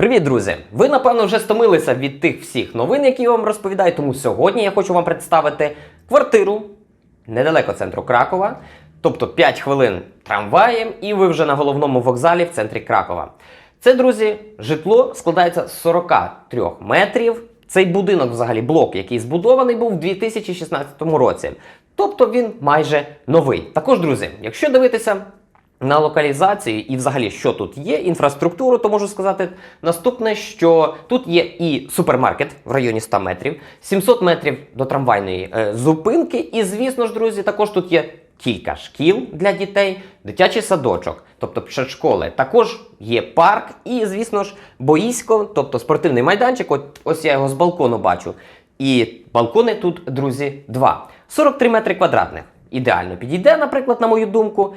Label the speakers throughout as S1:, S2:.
S1: Привіт, друзі! Ви напевно вже стомилися від тих всіх новин, які я вам розповідаю. Тому сьогодні я хочу вам представити квартиру недалеко центру Кракова, тобто 5 хвилин трамваєм, і ви вже на головному вокзалі в центрі Кракова. Це, друзі, житло складається з 43 метрів. Цей будинок, взагалі, блок, який збудований був в 2016 році. Тобто він майже новий. Також, друзі, якщо дивитися на локалізацію і взагалі, що тут є, інфраструктуру, то можу сказати наступне, що тут є і супермаркет в районі 100 метрів, 700 метрів до трамвайної е, зупинки. І, звісно ж, друзі, також тут є кілька шкіл для дітей, дитячий садочок, тобто школи. Також є парк і, звісно ж, боїсько, тобто спортивний майданчик. От ось я його з балкону бачу. І балкони тут, друзі, два. 43 метри квадратних. Ідеально підійде, наприклад, на мою думку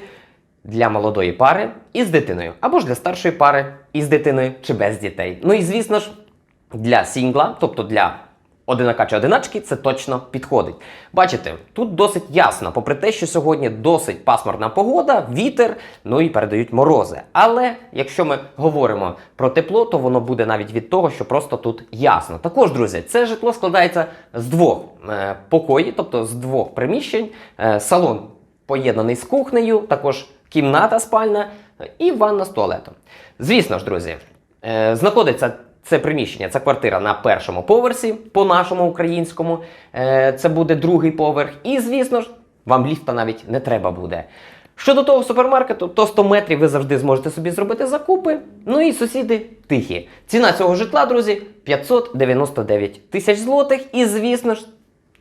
S1: для молодої пари із дитиною, або ж для старшої пари із дитиною чи без дітей. Ну і звісно ж, для сінгла, тобто для одинака чи одиначки, це точно підходить. Бачите, тут досить ясно, попри те, що сьогодні досить пасмурна погода, вітер, ну і передають морози. Але якщо ми говоримо про тепло, то воно буде навіть від того, що просто тут ясно. Також, друзі, це житло складається з двох е, покоїв, тобто з двох приміщень, Е, салон поєднаний з кухнею, також кімната спальна і ванна з туалетом. Звісно ж, друзі, е, знаходиться це приміщення, ця квартира на першому поверсі, по нашому українському. Е, Це буде другий поверх. І, звісно ж, вам ліфта навіть не треба буде. Щодо того супермаркету, то 100 метрів ви завжди зможете собі зробити закупи. Ну і сусіди тихі. Ціна цього житла, друзі, 599 тисяч злотих. І, звісно ж,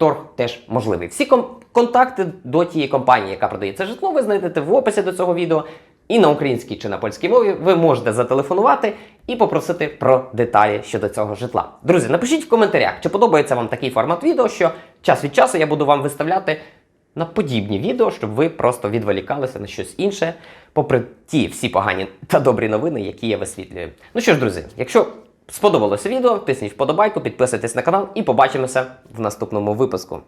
S1: торг теж можливий. Всі контакти до тієї компанії, яка продає це житло, ви знайдете в описі до цього відео. І на українській чи на польській мові ви можете зателефонувати і попросити про деталі щодо цього житла. Друзі, напишіть в коментарях, чи подобається вам такий формат відео, що час від часу я буду вам виставляти на подібні відео, щоб ви просто відволікалися на щось інше, попри ті всі погані та добрі новини, які я висвітлюю. Ну що ж, друзі, якщо сподобалося відео, тисніть вподобайку, підписуйтесь на канал і побачимося в наступному випуску.